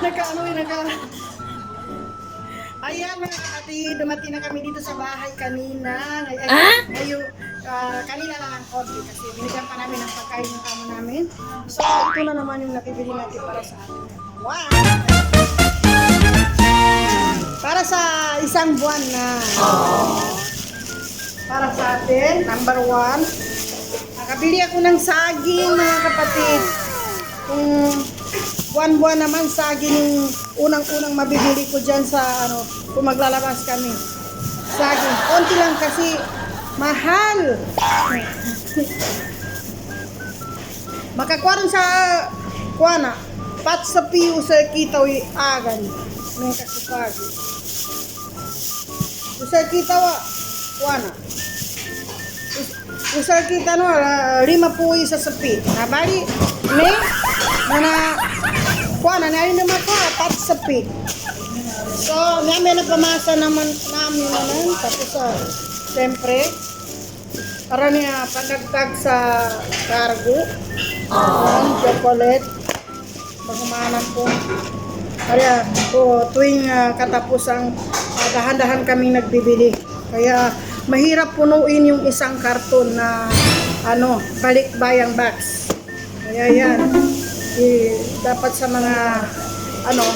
naka ano eh, naka... Ayan mga kapatid, dumating na kami dito sa bahay kanina. Ay, Ngayon, ah, kanina lang ang konti kasi binigyan pa namin ng pagkain ng kamo namin. So, ito na naman yung nakibili natin para sa atin. Wow! Para sa isang buwan na. Para sa atin, number one. Nakabili ako ng saging mga kapatid. Kung buwan-buwan naman saging yung unang-unang mabibili ko dyan sa ano, kung maglalabas kami. Saging. Konti lang kasi mahal. Makakuha sa kuana. Pat sa piyo sa kitaw agan. May kasipagi. Sa kitaw, kuana. Usar kita no, ah, lima po isa sa pit. Na bali, ne, na kuha na na naman ko, apat sa pit. So, may nagpamasa naman namin naman. Tapos, uh, siyempre, para niya pandagdag sa cargo. Ang chocolate. Bagumanan po. Kaya po, tuwing ah, katapusang uh, dahan-dahan kami nagbibili. Kaya mahirap punuin yung isang karton na ano, balikbayang box. Kaya yan. Eh, dapat sa mga ano,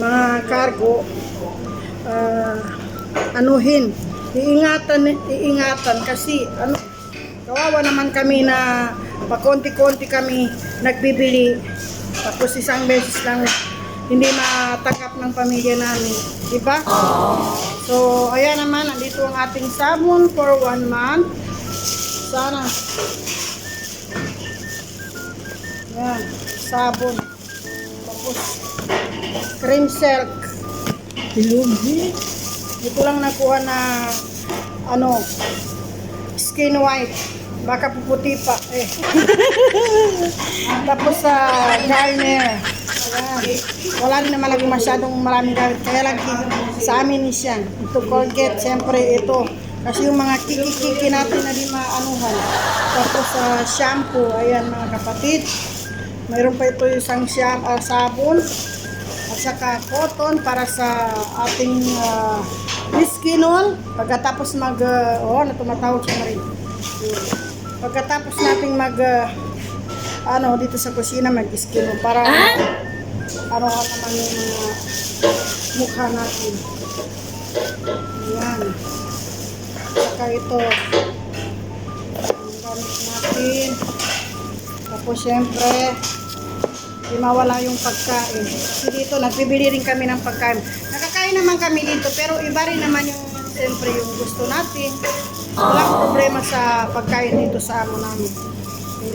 mga cargo ah, anuhin iingatan iingatan kasi ano kawawa naman kami na pakonti-konti kami nagbibili tapos isang beses lang hindi matanggap ng pamilya namin di ba so ayan naman nandito ang ating sabon for one month sana yan sabon tapos cream silk Pilugi. Dito lang nakuha na ano skin white. Baka puputi pa. Eh. Tapos sa Garnier. Ayan. Wala rin naman naging masyadong maraming gamit. Kaya lang sa amin is yan. Ito Colgate, siyempre ito. Kasi yung mga kiki-kiki natin na di maanuhan. Tapos sa shampoo, ayan mga kapatid. Mayroon pa ito isang siyam, ah, sabon at saka cotton para sa ating uh, biskinol. Pagkatapos mag, uh, oh, na tumatawag siya na rin. Pagkatapos nating mag, uh, ano, dito sa kusina, mag-iskinol para, ano ka naman yung mga mukha natin. Yan. Saka ito, ang gamit natin. Tapos syempre, Di mawala yung pagkain. Kasi dito, nagbibili rin kami ng pagkain. Nakakain naman kami dito, pero iba rin naman yung, siyempre, yung gusto natin. Walang problema sa pagkain dito sa amo namin.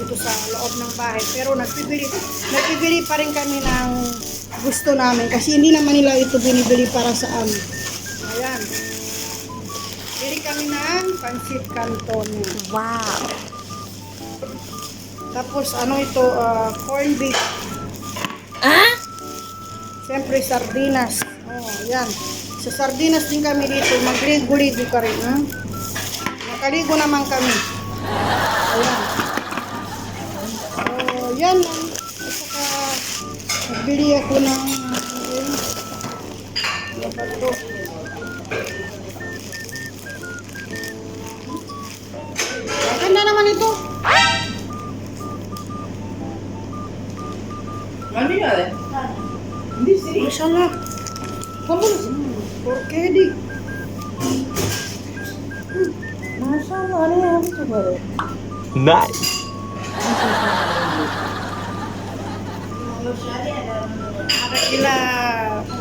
Dito sa loob ng bahay. Pero nagbibili, nagbibili pa rin kami ng gusto namin. Kasi hindi naman nila ito binibili para sa amin. Ayan. Bili kami ng pancit canton. Wow. Tapos ano ito, ah, corn beef. Ah? Siyempre, sardinas. Oh, yan. Sa sardinas din kami dito. Magligo-ligo ka rin. Ha? Nakaligo naman kami. Ayan. Yan lang. At saka, nagbili ako ng. Ano ba to? Maganda naman ito. Mami ada? Hindi sih. Masyaallah. Kamu Porke di. Masyaallah, ano yan? Coba deh. Nice.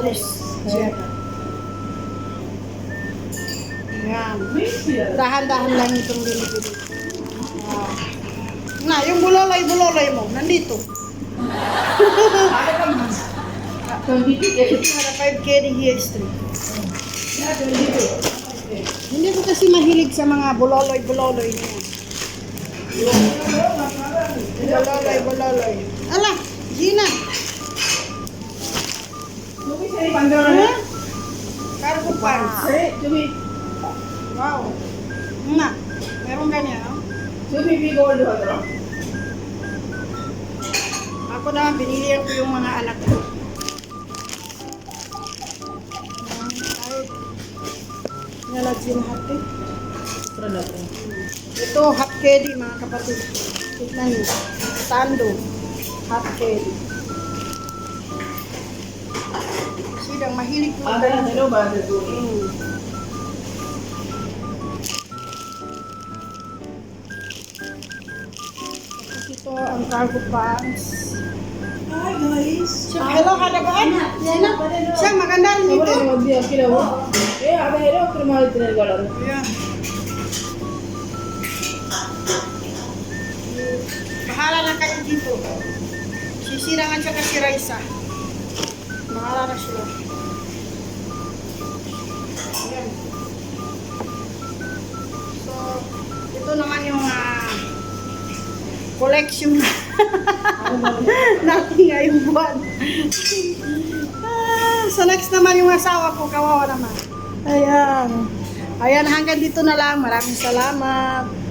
Terus. Yan. Dahan-dahan lang itong binibili. Ah. Nah, yung bulolay-bulolay mo, nandito. Para 5K di Hill Street. Hindi ko kasi mahilig sa mga buloloy-buloloy niya. Buloloy-buloloy. Ala, Gina. Mungkin saya panggil Ha? Cargo pants. Saya cumi Wow. Nga, meron ganyan, no? cumi bi gold hono. Ako naman, binilihan ko yung mga anak ko. Kahit nalagyan hati. Ito, hot candy mga kapatid. Tignan niyo. Sando. Hot candy. Sidang mahilig po. Ah, kaya hello ba? Mm. Tapos ito ang cargo pants. Hi guys. Siya, hello. Yan na. Siya, maganda rin ito. rin mag dia kila mo. Eh, ada hello kemari tinagalan. Ayan. Bahala na kayo dito. Sisirangan siya kasi Raisa. Bahala na sila. Ayan. So, ito naman yung ah, collection natin ngayong buwan. ah, so next naman yung asawa ko, kawawa naman. Ayan. Ayan, hanggang dito na lang. Maraming salamat.